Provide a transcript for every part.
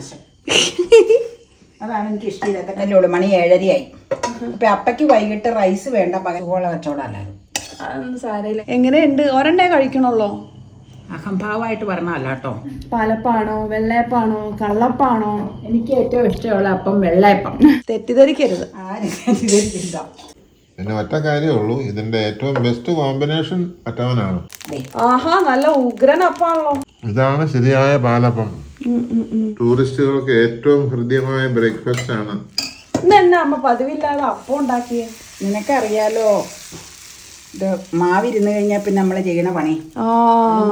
നാശം അതാണ് എനിക്ക് ഇഷ്ടമില്ലാത്ത ഉള്ളൂ. മണി ഏഴരയായി. അപ്പൊ അപ്പയ്ക്ക് വൈകിട്ട് റൈസ് വേണ്ട. പകരം കച്ചവടമല്ലായിരുന്നു സാരമില്ല. എങ്ങനെയുണ്ട്? ഒരെണ്ണേ കഴിക്കണല്ലോ അഹംഭാവമായിട്ട് പറഞ്ഞല്ല കേട്ടോ. പാലപ്പാണോ? വെള്ളയപ്പാണോ? കള്ളപ്പാണോ? എനിക്ക് ഏറ്റവും ഇഷ്ടമുള്ള അപ്പം വെള്ളയപ്പം. തെറ്റിദ്ധരിക്കരുത്. ആരും പിന്നെ ഒറ്റ കാര്യമേ ഉള്ളൂ. ഇതിന്റെ ഏറ്റവും ബെസ്റ്റ് കോമ്പിനേഷൻ മറ്റവനാണ്. ആഹാ നല്ല ഉഗ്രൻ അപ്പാണല്ലോ. ഇതാണ് ശരിയായ പാലപ്പം. ടൂറിസ്റ്റുകൾക്ക് ഏറ്റവും ഹൃദ്യമായ ബ്രേക്ക്ഫാസ്റ്റ് ആണ്. ഇന്ന് എന്നാ അമ്മ പതിവില്ലാതെ അപ്പം ഉണ്ടാക്കിയ? നിനക്കറിയാലോ ഇത് മാവിരുന്ന് കഴിഞ്ഞാൽ പിന്നെ നമ്മൾ ചെയ്യണ പണി.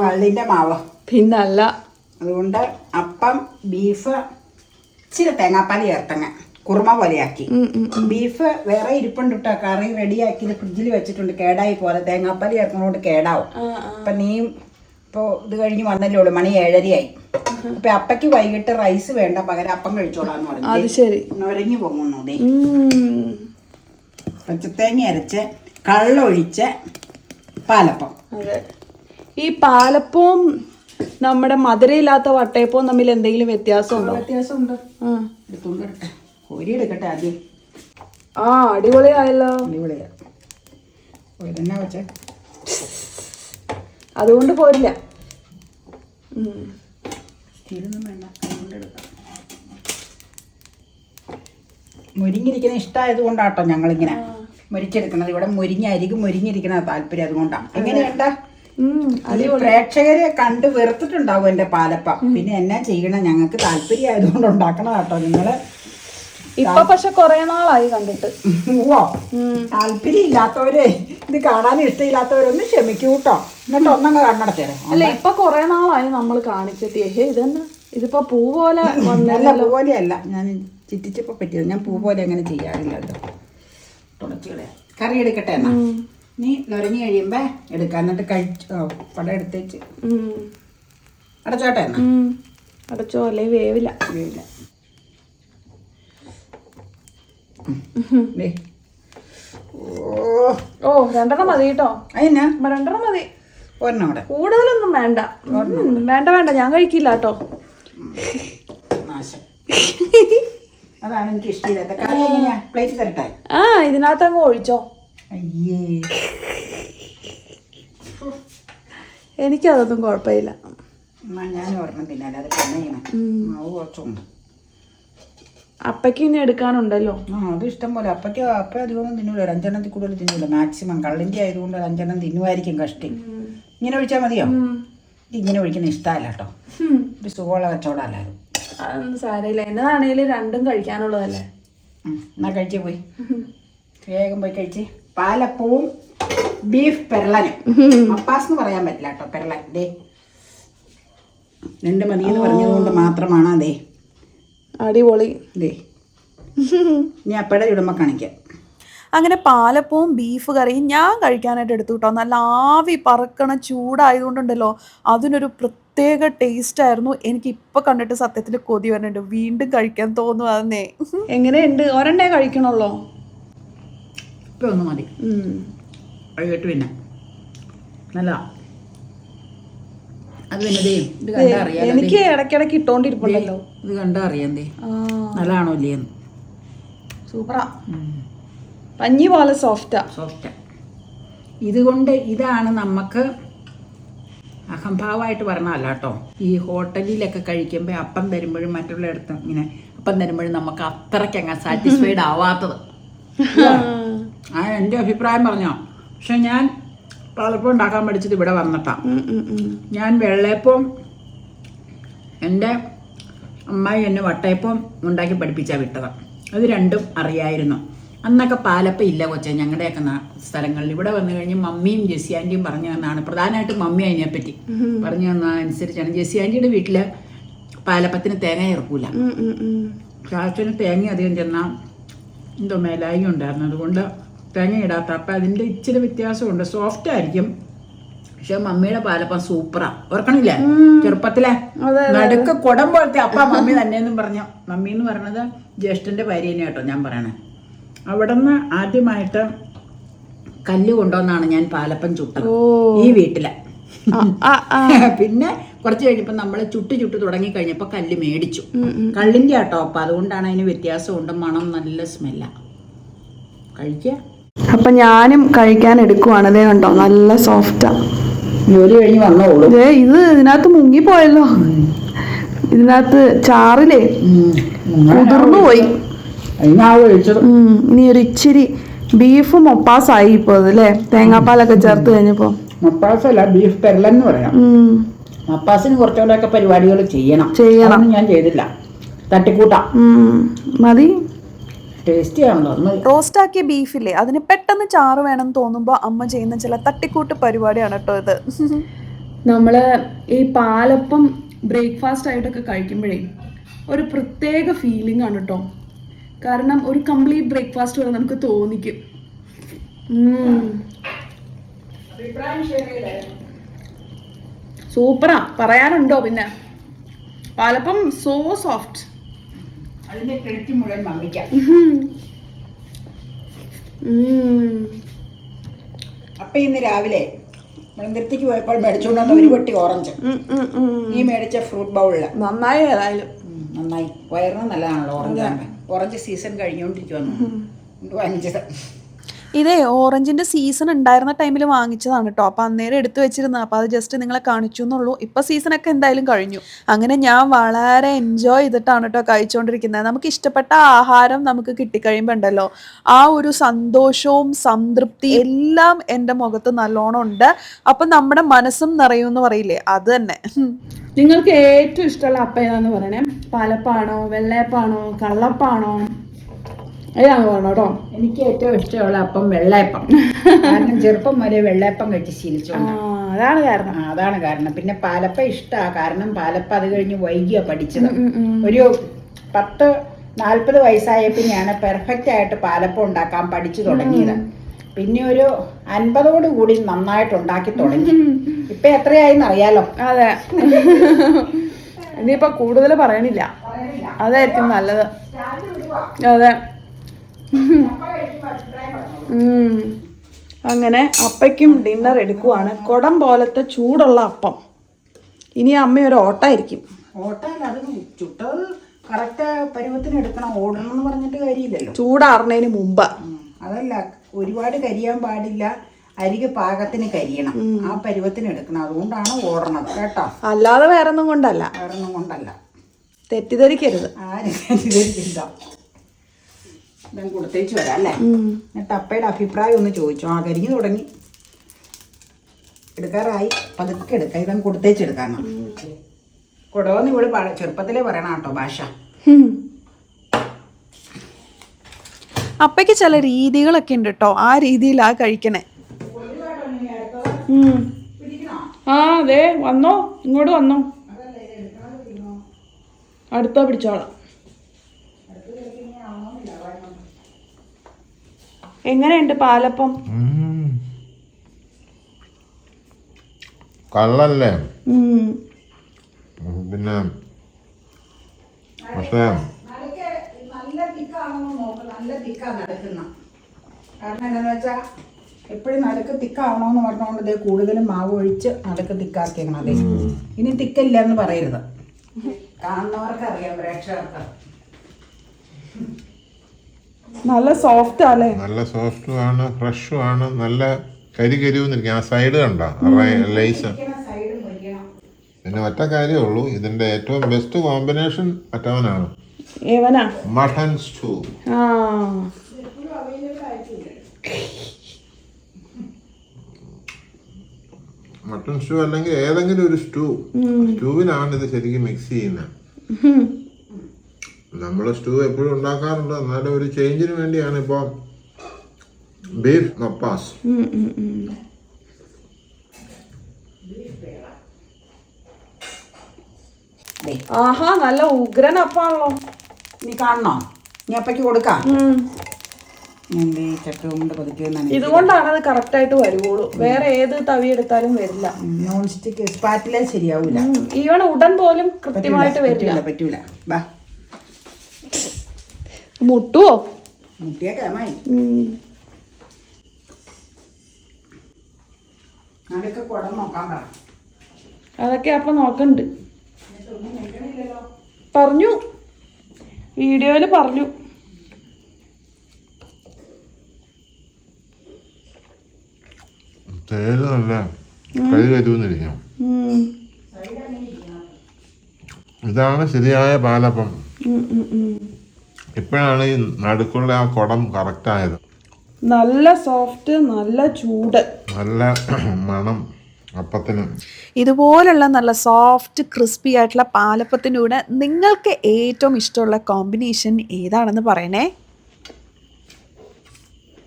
കള്ളിന്റെ മാവ്. പിന്നല്ല. അതുകൊണ്ട് അപ്പം ബീഫ് ഇച്ചിരി തേങ്ങാപ്പാൽ ചേർത്തങ്ങ. കുറുമ പോലെയാക്കി. ബീഫ് വേറെ ഇരിപ്പുണ്ട് കേട്ടോ കറി റെഡിയാക്കി ഫ്രിഡ്ജിൽ വെച്ചിട്ടുണ്ട്. കേടായി പോലെ തേങ്ങാപ്പാൽ ചേർക്കുന്നതുകൊണ്ട് കേടാവും. അപ്പൊ നീയും ഇപ്പോൾ ഇത് കഴിഞ്ഞ് വന്നല്ലേ ഉള്ളൂ മണി ഏഴരയായി. അപ്പൊ അപ്പയ്ക്ക് വൈകിട്ട് റൈസ് വേണ്ട പകരം അപ്പം കഴിച്ചോളാന്ന് അത് പറഞ്ഞു ശരി നൊരങ്ങി പോകുന്നു. പച്ചത്തേങ്ങ അരച്ച് കള്ളൊഴിച്ച് പാലപ്പം. അതെ. ഈ പാലപ്പവും നമ്മുടെ മധുരയില്ലാത്ത വട്ടയപ്പവും തമ്മിൽ എന്തെങ്കിലും വ്യത്യാസമുണ്ടോ? വ്യത്യാസമുണ്ട്. ആ. എടുത്തോണ്ട് എടുക്കട്ടെ കോരി എടുക്കട്ടെ ആദ്യം. ആ അടിപൊളിയായല്ലോ. അടിപൊളിയാ. വെച്ചേ. അതുകൊണ്ട് പോരില്ല. സ്റ്റീലൊന്നും വേണ്ട. മുരിഞ്ഞിരിക്കുന്ന ഇഷ്ടമായത് കൊണ്ടാട്ടോ ഞങ്ങളിങ്ങനെ മുരിച്ചെടുക്കുന്നത്. ഇവിടെ മുരിഞ്ഞ അരികു മുരിഞ്ഞിരിക്കുന്ന താല്പര്യം അതുകൊണ്ടാണ്. എങ്ങനെയുണ്ട് അത് പ്രേക്ഷകരെ കണ്ട് വെറുത്തിട്ടുണ്ടാവും എന്റെ പാലപ്പം. പിന്നെ എന്നാ ചെയ്യണം? ഞങ്ങൾക്ക് താല്പര്യം ആയതുകൊണ്ട് ഉണ്ടാക്കണം കേട്ടോ നിങ്ങൾ ഇപ്പൊ പക്ഷെ കൊറേ നാളായി കണ്ടിട്ട്. താല്പര്യം ഇല്ലാത്തവരെ ഇത് കാണാൻ ഇഷ്ടമില്ലാത്തവരൊന്നും ക്ഷമിക്കൂ കേട്ടോ എന്നിട്ട് ഒന്നങ്ങ് കണ്ണടച്ചേരെ അല്ല ഇപ്പൊ കൊറേ നാളായി നമ്മൾ കാണിച്ചിട്ട്. ഏഹ് ഇതെന്നാ ഇതിപ്പോ പൂ പോലെ അല്ല പൂ പോലെയല്ല. ഞാൻ ചിറ്റിച്ചപ്പോ പറ്റിയത്. ഞാൻ പൂ പോലെ അങ്ങനെ കളയാം കറി എടുക്കട്ടെ എന്നാ? നീ നുരഞ്ഞു കഴിയുമ്പോ എടുക്കാം. എന്നിട്ട് കഴിച്ചു പടം എടുത്തേച്ച്. ഉം. അടച്ചോട്ടെ എന്നാ. അടച്ചോ അല്ലേ വേവില്ല. ഇല്ല. ദേ. ഓ. രണ്ടെണ്ണം മതി കേട്ടോ. അതിനാ രണ്ടെണ്ണം മതി. ഒരെണ്ണം കൂടെ. കൂടുതലൊന്നും വേണ്ട. വേണ്ട വേണ്ട. ഞാൻ കഴിക്കില്ല കേട്ടോ. അതാണ് എനിക്ക് പ്ലേറ്റ് തരട്ടെ? ആ ഇതിനകത്ത് അങ്ങ് ഒഴിച്ചോ. അയ്യേ. എനിക്കതൊന്നും കുഴപ്പമില്ല. ഞാൻ ഒരെണ്ണം തിന്നാലേ അത് പെണ്ണ മാവ് കുറച്ചുണ്ട്. അപ്പയ്ക്ക് ഇനി എടുക്കാനുണ്ടല്ലോ. ആ അത് ഇഷ്ടം പോലെ. അപ്പയ്ക്ക് അപ്പ അധികമൊന്നും തിന്നൂല. ഒരു അഞ്ചെണ്ണത്തിൽ കൂടുതൽ തിന്നൂല. മാക്സിമം കള്ളിന്റെ ആയതുകൊണ്ട് ഒരു അഞ്ചെണ്ണം തിന്നുമായിരിക്കും കഷ്ടി. ഇങ്ങനെ ഒഴിച്ചാൽ മതിയോ? ഇങ്ങനെ ഒഴിക്കുന്ന ഇഷ്ടമല്ല കേട്ടോ. ഒരു സുഖമുള്ള കച്ചവടമല്ലായിരുന്നു അതൊന്നും സാരമില്ല. എന്നതാണെങ്കിലും രണ്ടും കഴിക്കാനുള്ളതല്ലേ? എന്നാ കഴിച്ചേ പോയി. വേഗം പോയി കഴിച്ച്. പാലപ്പവും ബീഫ് പെരളനും. അപ്പാസ് എന്ന് പറയാൻ പറ്റില്ല കേട്ടോ പെരളൻ. ദേ. രണ്ട് മതിയെന്ന് എന്ന് പറഞ്ഞതുകൊണ്ട് മാത്രമാണ് അതേ. അടിപൊളി. ദേ. ഇനി അപ്പയുടെ ചുടുമ്പോൾ കാണിക്കാം. അങ്ങനെ പാലപ്പവും ബീഫ് കറിയും ഞാൻ കഴിക്കാനായിട്ട് എടുത്തു കേട്ടോ. നല്ല ആവി പറക്കണ ചൂടായതുകൊണ്ടുണ്ടല്ലോ. അതിനൊരു പ്രത്യേക ടേസ്റ്റ് ആയിരുന്നു. എനിക്ക് ഇപ്പൊ കണ്ടിട്ട് സത്യത്തിൽ കൊതി വരുന്നുണ്ട് വീണ്ടും കഴിക്കാൻ തോന്നുവാന്നേ. എങ്ങനെയുണ്ട്? ഒരെണ്ണേ കഴിക്കണല്ലോ ഇപ്പൊ ഒന്ന് മതി. വൈകിട്ട് പിന്നെ. നല്ല അത് പിന്നെ ഇത് കണ്ടാ അറിയാം എനിക്ക് ഇടയ്ക്കിടയ്ക്ക് ഇട്ടോണ്ടിരിപ്പുണ്ടല്ലോ. ഇത് കണ്ടാ അറിയാം ദേ നല്ലതാണോ ഇല്ലേന്ന് സൂപ്പറാ. പഞ്ഞി പോലെ സോഫ്റ്റാ സോഫ്റ്റാ ഇതുകൊണ്ട് ഇതാണ് നമുക്ക് അഹംഭാവമായിട്ട് പറഞ്ഞതല്ല കേട്ടോ. ഈ ഹോട്ടലിലൊക്കെ കഴിക്കുമ്പോൾ അപ്പം തരുമ്പോഴും മറ്റുള്ളയിടത്തും ഇങ്ങനെ അപ്പം തരുമ്പോഴും നമുക്ക് അത്രയ്ക്ക് അങ്ങ് സാറ്റിസ്ഫൈഡ് ആവാത്തത്. ആ എന്റെ അഭിപ്രായം പറഞ്ഞോ. പക്ഷെ ഞാൻ പാലപ്പം ഉണ്ടാക്കാൻ പഠിച്ചിട്ട് ഇവിടെ വന്നിട്ടാ. ഞാൻ വെള്ളയപ്പം എന്റെ അമ്മായി എന്നെ വട്ടയപ്പം ഉണ്ടാക്കി പഠിപ്പിച്ചാൽ വിട്ടത്. അത് രണ്ടും അറിയായിരുന്നു. അന്നൊക്കെ പാലപ്പം ഇല്ല കൊച്ചെ ഞങ്ങളുടെയൊക്കെ സ്ഥലങ്ങളിൽ. ഇവിടെ വന്നു കഴിഞ്ഞ് മമ്മിയും ജെസ്സി ആന്റിയും പറഞ്ഞു തന്നാണ്. പ്രധാനമായിട്ടും മമ്മി അതിനെപ്പറ്റി. പറഞ്ഞു തന്ന അനുസരിച്ചാണ് ജെസ്സി ആന്റിയുടെ വീട്ടിൽ പാലപ്പത്തിന് തേങ്ങ ഇറക്കൂല ചാച്ചന് തേങ്ങ അധികം ചെന്നാൽ എന്തോ മേലായി ഉണ്ടായിരുന്നു. അതുകൊണ്ട് തേങ്ങ ഇടാത്ത അപ്പം അതിന്റെ ഇച്ചിരി വ്യത്യാസമുണ്ട്. സോഫ്റ്റ് ആയിരിക്കും. പക്ഷെ മമ്മിയുടെ പാലപ്പം സൂപ്പറാ ഓർക്കണില്ലേ? ചെറുപ്പത്തിലെ നടുക്ക് കുടം പോലത്തെ അപ്പ മമ്മി തന്നെയെന്നും പറഞ്ഞു. മമ്മി എന്ന് പറയണത് ജ്യേഷ്ഠന്റെ ഭാര്യനെ കേട്ടോ ഞാൻ പറയണേ. അവിടെ നിന്ന് ആദ്യമായിട്ട് കല്ല് കൊണ്ടുവന്നാണ് ഞാൻ പാലപ്പം ചുട്ടത് ഈ വീട്ടിലെ. പിന്നെ കുറച്ച് കഴിഞ്ഞപ്പോൾ നമ്മൾ ചുട്ട് ചുട്ട് തുടങ്ങി കഴിഞ്ഞപ്പോൾ കല്ല് മേടിച്ചു. കള്ളിന്റെ ആട്ടോ. അപ്പം അതുകൊണ്ടാണ് അതിന് വ്യത്യാസമുണ്ട്. മണം നല്ല സ്മെല്ലാണ് കഴിക്കുക അപ്പൊ ഞാനും കഴിക്കാൻ എടുക്കുവാണ്. അതേ കണ്ടോ നല്ല സോഫ്റ്റാ ജോലി കഴിഞ്ഞ് വന്നോളൂ. ദേ ഇത് ഇതിനകത്ത് മുങ്ങിപ്പോയല്ലോ ഇതിനകത്ത് ചാറിലേ കുതിർന്നു പോയി. ഇനി ഒരു ഇച്ചിരി ബീഫ് മൊപ്പാസായി ഇപ്പോ അല്ലേ തേങ്ങാപ്പാലൊക്കെ ചേർത്ത് കഴിഞ്ഞപ്പോ. മപ്പാസല്ല ബീഫ് എന്ന് പറയാം. മപ്പാസിന് കുറച്ചുകൂടെയൊക്കെ പരിപാടികൾ ചെയ്യണം. ചെയ്യണം. ഞാൻ ചെയ്തില്ല. തട്ടിക്കൂട്ടാം. മതി. ടേസ്റ്റി ആണല്ലോ അത് മതി. റോസ്റ്റ് ആക്കിയ ബീഫില്ലേ? അതിന് പെട്ടെന്ന് ചാറ് വേണം തോന്നുമ്പോൾ അമ്മ ചെയ്യുന്ന ചില തട്ടിക്കൂട്ട് പരിപാടിയാണ് കേട്ടോ ഇത്. നമ്മൾ ഈ പാലപ്പം ബ്രേക്ക്ഫാസ്റ്റ് ആയിട്ടൊക്കെ കഴിക്കുമ്പോഴേ ഒരു പ്രത്യേക ഫീലിംഗ് ആണ് കേട്ടോ. കാരണം ഒരു കംപ്ലീറ്റ് ബ്രേക്ക്ഫാസ്റ്റ് പോലെ നമുക്ക് തോന്നിക്കും. സൂപ്പറാ. പറയാനുണ്ടോ പിന്നെ? പാലപ്പം സോ സോഫ്റ്റ് അതിന്റെ ക്രെഡിറ്റ് മുഴുവൻ മമ്മിക്കാം അപ്പൊ ഇന്ന് രാവിലെ മലന്തിരത്തേക്ക് പോയപ്പോൾ മേടിച്ചുകൊണ്ട് വന്ന ഒരു വെട്ടി ഓറഞ്ച്. ഈ മേടിച്ച ഫ്രൂട്ട് ബൗളിൽ നന്നായി ഏതായാലും. നന്നായി. വയറിന് നല്ലതാണല്ലോ ഓറഞ്ച് ഓറഞ്ച് സീസൺ കഴിഞ്ഞുകൊണ്ടിരിക്കുവന്നു വാങ്ങിച്ചത് ഇതേ ഓറഞ്ചിന്റെ സീസൺ ഉണ്ടായിരുന്ന ടൈമിൽ വാങ്ങിച്ചതാണ് കേട്ടോ അപ്പൊ അന്നേരം എടുത്തു വെച്ചിരുന്ന അപ്പൊ അത് ജസ്റ്റ് നിങ്ങളെ കാണിച്ചു എന്നുള്ളൂ ഇപ്പൊ ഒക്കെ എന്തായാലും കഴിഞ്ഞു. അങ്ങനെ ഞാൻ വളരെ എൻജോയ് ചെയ്തിട്ടാണ് കേട്ടോ കഴിച്ചുകൊണ്ടിരിക്കുന്നത് നമുക്ക് ഇഷ്ടപ്പെട്ട ആഹാരം നമുക്ക് കിട്ടിക്കഴിയുമ്പോൾ ഉണ്ടല്ലോ ആ ഒരു സന്തോഷവും സംതൃപ്തി എല്ലാം എന്റെ മുഖത്ത് നല്ലോണം ഉണ്ട്. അപ്പൊ നമ്മുടെ മനസ്സും നിറയും എന്ന് പറയില്ലേ? അത് തന്നെ. നിങ്ങൾക്ക് ഏറ്റവും ഇഷ്ടമുള്ള അപ്പം ഏതാന്ന് പറയണേ? പാലപ്പാണോ വെള്ളയപ്പാണോ കള്ളപ്പാണോ? ഏതാന്ന് വേണം കേട്ടോ. എനിക്ക് ഏറ്റവും ഇഷ്ടമുള്ള അപ്പം വെള്ളയപ്പം. കാരണം ചെറുപ്പം വരെ വെള്ളയപ്പം കഴിച്ച് ശീലിച്ചു അതാണ് കാരണം. അതാണ് കാരണം. പിന്നെ പാലപ്പ ഇഷ്ടമാണ് കാരണം പാലപ്പം അത് കഴിഞ്ഞ് വൈകിയ പഠിച്ചത്. ഒരു പത്ത് നാൽപ്പത് വയസ്സായ ഞാൻ പെർഫെക്റ്റ് ആയിട്ട് പാലപ്പം ഉണ്ടാക്കാൻ പഠിച്ചു തുടങ്ങിയത്. പിന്നെ ഒരു അൻപതോട് കൂടി നന്നായിട്ട് ഉണ്ടാക്കി തുടങ്ങി. ഇപ്പൊ എത്രയായിന്ന് അറിയാലോ അതെ. ഇനിയിപ്പോ കൂടുതൽ പറയണില്ല. അതായിരിക്കും നല്ലത്. അതെ. അങ്ങനെ അപ്പയ്ക്കും ഡിന്നർ എടുക്കുവാണ്. കുടം പോലത്തെ ചൂടുള്ള അപ്പം. ഇനി അമ്മ ഒരു ഓട്ടായിരിക്കും. ഓട്ടല്ല അത് ചുട്ടത് കറക്റ്റ് പരുവത്തിന് എടുക്കണം. ഓടണം എന്ന് പറഞ്ഞിട്ട് കാര്യമില്ലല്ലോ. ചൂടാറുന്നതിന് മുമ്പ്. അതല്ല ഒരുപാട് കരിയാൻ പാടില്ല. അരികെ പാകത്തിന് കരിയണം. ആ പരുവത്തിന് എടുക്കണം. അതുകൊണ്ടാണ് ഓടണത് കേട്ടോ. അല്ലാതെ വേറെ ഒന്നും കൊണ്ടല്ല. വേറൊന്നും കൊണ്ടല്ല. തെറ്റിദ്ധരിക്കരുത്. ആരും ഇതില്ല ഞാൻ കൊടുത്തേച്ച് വരാം അല്ലേ? എന്നിട്ട് അപ്പയുടെ അഭിപ്രായം ഒന്ന് ചോദിച്ചു. ആ കരിഞ്ഞു തുടങ്ങി. എടുക്കാറായി. പതുക്കെ എടുക്കാം. ഇതങ്ങ് കൊടുത്തേച്ചെടുക്കാനാ കൊടോന്ന് ഇവിടെ ചെറുപ്പത്തിലേ പറയണം കേട്ടോ ഭാഷ. അപ്പയ്ക്ക് ചില രീതികളൊക്കെ ഉണ്ട് കേട്ടോ ആ രീതിയിലാ കഴിക്കണേ. ആ അതെ വന്നോ. ഇങ്ങോട്ട് വന്നോ. അടുത്ത പിടിച്ചോളാം. എങ്ങനെയുണ്ട് പാലപ്പം. കള്ളല്ലേ? പിന്നെ പക്ഷേ നല്ല തിക്കാണെന്ന് നല്ല തിക്കാ നടക്കുന്ന. കാരണം എന്താണെന്ന് വെച്ചാൽ എപ്പോഴും നടുക്ക് തിക്കാവണമെന്ന് പറഞ്ഞുകൊണ്ട് ഇതേ കൂടുതലും മാവ് ഒഴിച്ച് നടുക്ക് തിക്കാക്കിയാണ് അതെ. ഇനി തിക്കില്ല എന്ന് പറയരുത്. കാണുന്നവർക്ക് അറിയാം പ്രേക്ഷകർക്ക്. നല്ല സോഫ്റ്റ് അല്ലേ നല്ല സോഫ്റ്റും ആണ് ഫ്രഷും ആണ് നല്ല കരി കരിവെന്നിരിക്കും ആ സൈഡ് കണ്ട? ലൈസ് പിന്നെ ഒറ്റ കാര്യേ ഉള്ളൂ ഇതിന്റെ ഏറ്റവും ബെസ്റ്റ് കോമ്പിനേഷൻ മറ്റവനാണ്. മട്ടൺ സ്റ്റൂ മട്ടൺ സ്റ്റൂ അല്ലെങ്കിൽ ഏതെങ്കിലും ഒരു സ്റ്റൂ. സ്റ്റൂവിനാണ് ഇത് ശരിക്കും മിക്സ് ചെയ്യുന്നത്. നമ്മൾ സ്റ്റൂ എപ്പോഴും ഉണ്ടാക്കാറുണ്ട്. എന്നാലും ഒരു ചേഞ്ചിന് വേണ്ടിയാണ് ഇപ്പോൾ ബീഫ് മപ്പാസ് ആഹാ നല്ല ഉഗ്രൻ അപ്പാണല്ലോ നീ കാണണോ? നീ അപ്പയ്ക്ക് കൊടുക്കാം? ഇതുകൊണ്ടാണ് അത് കറക്റ്റ് ആയിട്ട് വരുവുള്ളൂ. വേറെ ഏത് തവി എടുത്താലും വരില്ല. നോൺ സ്റ്റിക്ക് സ്പാറ്റിലേ ശരിയാവൂല. ഈവൺ ഉടൻ പോലും കൃത്യമായിട്ട് വരില്ല. പറ്റൂല മുട്ടുവോ. അതൊക്കെ അപ്പൊ നോക്കണ്ട്. പറഞ്ഞു. വീഡിയോയിൽ പറഞ്ഞു. തേയില നല്ല കൈ കരുവുന്നിരിക്കാം. ഉം. ഇതാണ് ശരിയായ പാലപ്പം. ഇപ്പോഴാണ് ഈ നടുക്കുള്ള ആ കുടം കറക്റ്റ് ആയത്. നല്ല സോഫ്റ്റ് നല്ല ചൂട്. നല്ല മണം അപ്പത്തിന്. ഇതുപോലുള്ള നല്ല സോഫ്റ്റ് ക്രിസ്പി ആയിട്ടുള്ള പാലപ്പത്തിനൂടെ കൂടെ നിങ്ങൾക്ക് ഏറ്റവും ഇഷ്ടമുള്ള കോമ്പിനേഷൻ ഏതാണെന്ന് പറയണേ?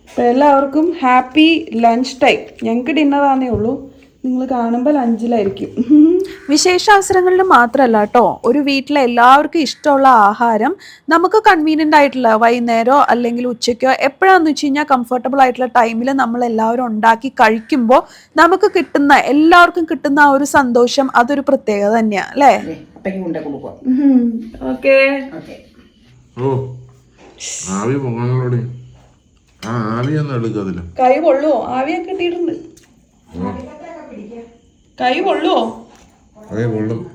എല്ലാവർക്കും ഹാപ്പി ലഞ്ച് ടൈം ഞങ്ങൾക്ക് ഡിന്നറാന്നേ ഉള്ളൂ. നിങ്ങൾ കാണുമ്പോൾ അഞ്ചിലായിരിക്കും. വിശേഷ അവസരങ്ങളിൽ മാത്രമല്ല കേട്ടോ ഒരു വീട്ടിലെ എല്ലാവർക്കും ഇഷ്ടമുള്ള ആഹാരം നമുക്ക് കൺവീനിയന്റ് ആയിട്ടുള്ള വൈകുന്നേരമോ അല്ലെങ്കിൽ ഉച്ചയ്ക്കോ എപ്പോഴാന്ന് വെച്ച് കഴിഞ്ഞാൽ കംഫർട്ടബിൾ ആയിട്ടുള്ള ടൈമിൽ നമ്മൾ എല്ലാവരും ഉണ്ടാക്കി കഴിക്കുമ്പോൾ നമുക്ക് കിട്ടുന്ന എല്ലാവർക്കും കിട്ടുന്ന ആ ഒരു സന്തോഷം അതൊരു പ്രത്യേകത തന്നെയാണ് അല്ലേ? ഓക്കെ. ഓക്കെ. ഓ ആവി ആ ആവി ഒന്ന് കൈ കൊള്ളുവോ? ആവിയൊക്കെ കിട്ടിയിട്ടുണ്ട്. കൈ കൊള്ളുവോ? അതേ കൊള്ളും.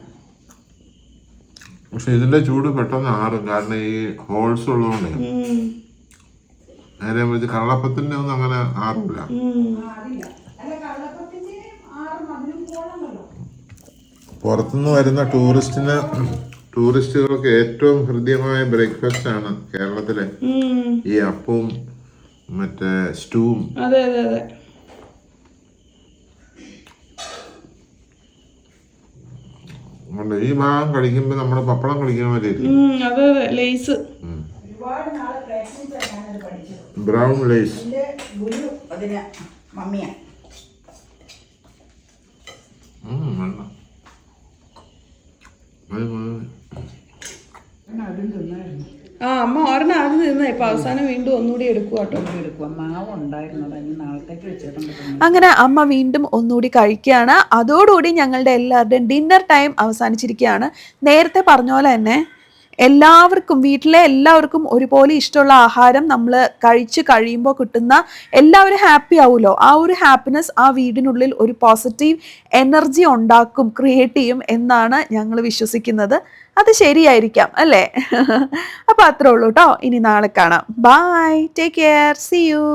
പക്ഷെ ഇതിന്റെ ചൂട് പെട്ടെന്ന് ആറും. കാരണം ഈ ഹോൾസ് ഉള്ളതുകൊണ്ട്. നേരെ മറിച്ച് കള്ളപ്പത്തിന്റെ ഒന്നും അങ്ങനെ ആറില്ല. പുറത്തുനിന്ന് വരുന്ന ടൂറിസ്റ്റിന് ടൂറിസ്റ്റുകൾക്ക് ഏറ്റവും ഹൃദ്യമായ ബ്രേക്ക്ഫാസ്റ്റ് ആണ് കേരളത്തിലെ ഈ അപ്പവും മറ്റേ സ്റ്റൂവും. അതെ അതെ അതെ. കൊണ്ട് ഈ ഭാഗം കഴിക്കുമ്പോ നമ്മൾ പപ്പടം കഴിക്കുന്ന പോലെ അതെ അതെ ലേസ്. Brown lace. വേണ്ട. ആ അമ്മ ഒരെണ്ണം ആദ്യം നിന്ന. ഇപ്പൊ അവസാനം വീണ്ടും ഒന്നുകൂടി നാളത്തേക്ക് അങ്ങനെ അമ്മ വീണ്ടും ഒന്നുകൂടി കഴിക്കുകയാണ്. അതോടുകൂടി ഞങ്ങളുടെ എല്ലാവരുടെയും ഡിന്നർ ടൈം അവസാനിച്ചിരിക്കുകയാണ്. നേരത്തെ പറഞ്ഞ പോലെ തന്നെ എല്ലാവർക്കും വീട്ടിലെ എല്ലാവർക്കും ഒരുപോലെ ഇഷ്ടമുള്ള ആഹാരം നമ്മൾ കഴിച്ച് കഴിയുമ്പോൾ കിട്ടുന്ന എല്ലാവരും ഹാപ്പി ആവുമല്ലോ. ആ ഒരു ഹാപ്പിനെസ് ആ വീടിനുള്ളിൽ ഒരു പോസിറ്റീവ് എനർജി ഉണ്ടാക്കും ക്രിയേറ്റ് ചെയ്യും എന്നാണ് ഞങ്ങൾ വിശ്വസിക്കുന്നത്. അത് ശരിയായിരിക്കാം അല്ലേ? അപ്പോൾ അത്രേ ഉള്ളൂ കേട്ടോ ഇനി നാളെ കാണാം. Bye take care see you